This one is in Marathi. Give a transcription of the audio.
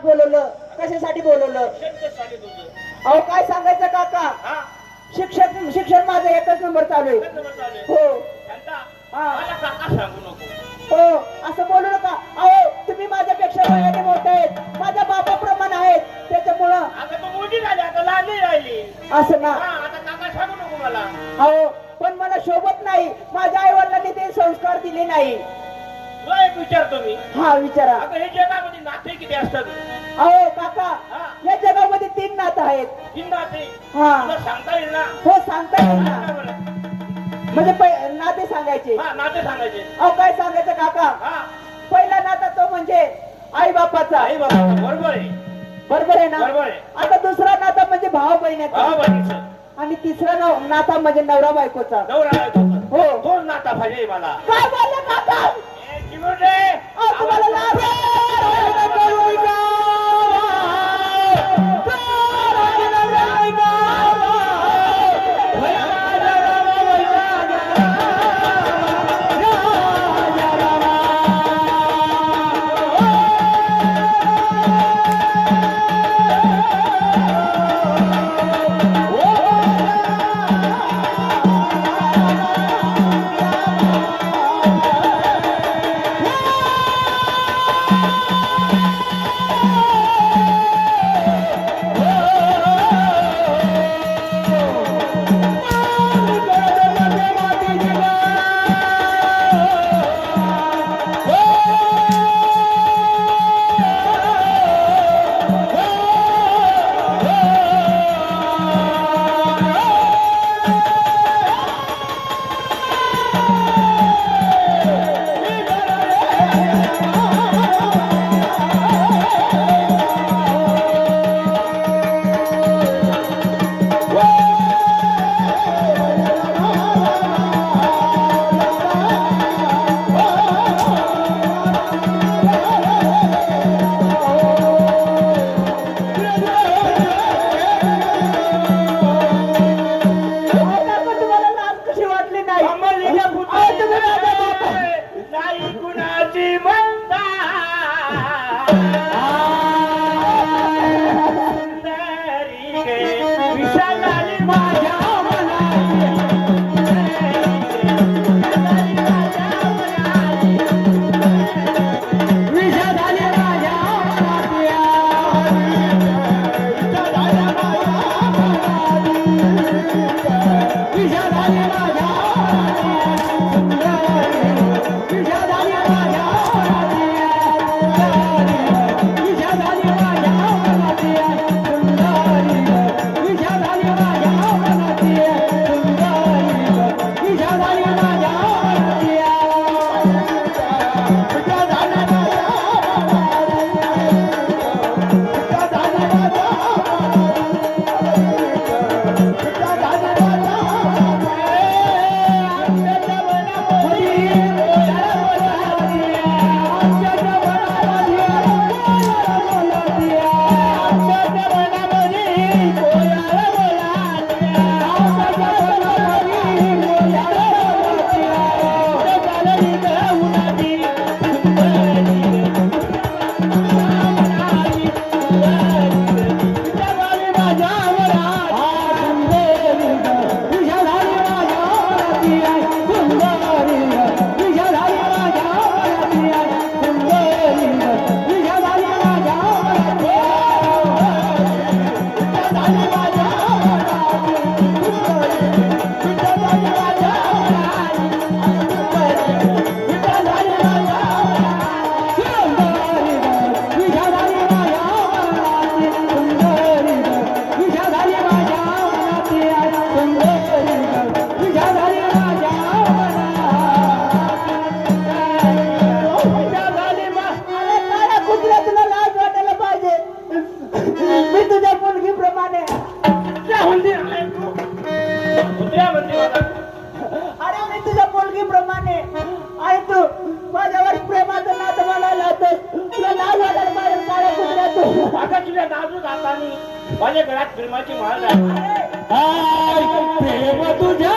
बोलवलं? कशासाठी बोलवलं? अहो काय सांगायचं काका? हा? शिक्षण माझं एकच नंबर चालू आहे? हो. हा. असं बोलू नका. अहो तुम्ही माझ्यापेक्षा वयाने मोठे आहेत. माझ्या बापाप्रमाणे आहेत. त्याच्यामुळं असं ना. हा आता काका सांगू नको मला. अहो पण मला शोभत नाही. माझ्या आई वडिलांनी ते संस्कार दिले नाही. तुला एक विचारतो मी हा विचारा. आता हे जगामध्ये नाते किती असतात? अहो काका हा. या जगामध्ये तीन नातं आहेत. तीन नाते? हा. तुला सांगता येईल ना? हो सांगता येईल ना. बरं. म्हणजे पै- नाते सांगायचे. हा नाते सांगायचे. अहो काय सांगायचं काका? हा. पहिला नाता तो म्हणजे आई बापाचा आई बाबा बरोबर आहे. बरोबर आहे ना? बरोबर आहे. आता दुसरा नाता म्हणजे भाऊ बहिणीचा भाऊ बहिणीचं आणि तिसरा नव- नाता म्हणजे नवरा बायकोचा. नवरा तुझा. हो. तोच नाता पाहिजे मला? काय बोलले काका? Timothy! माझ्या घरात प्रेमाची माळ आहे. प्रेम तुझ्या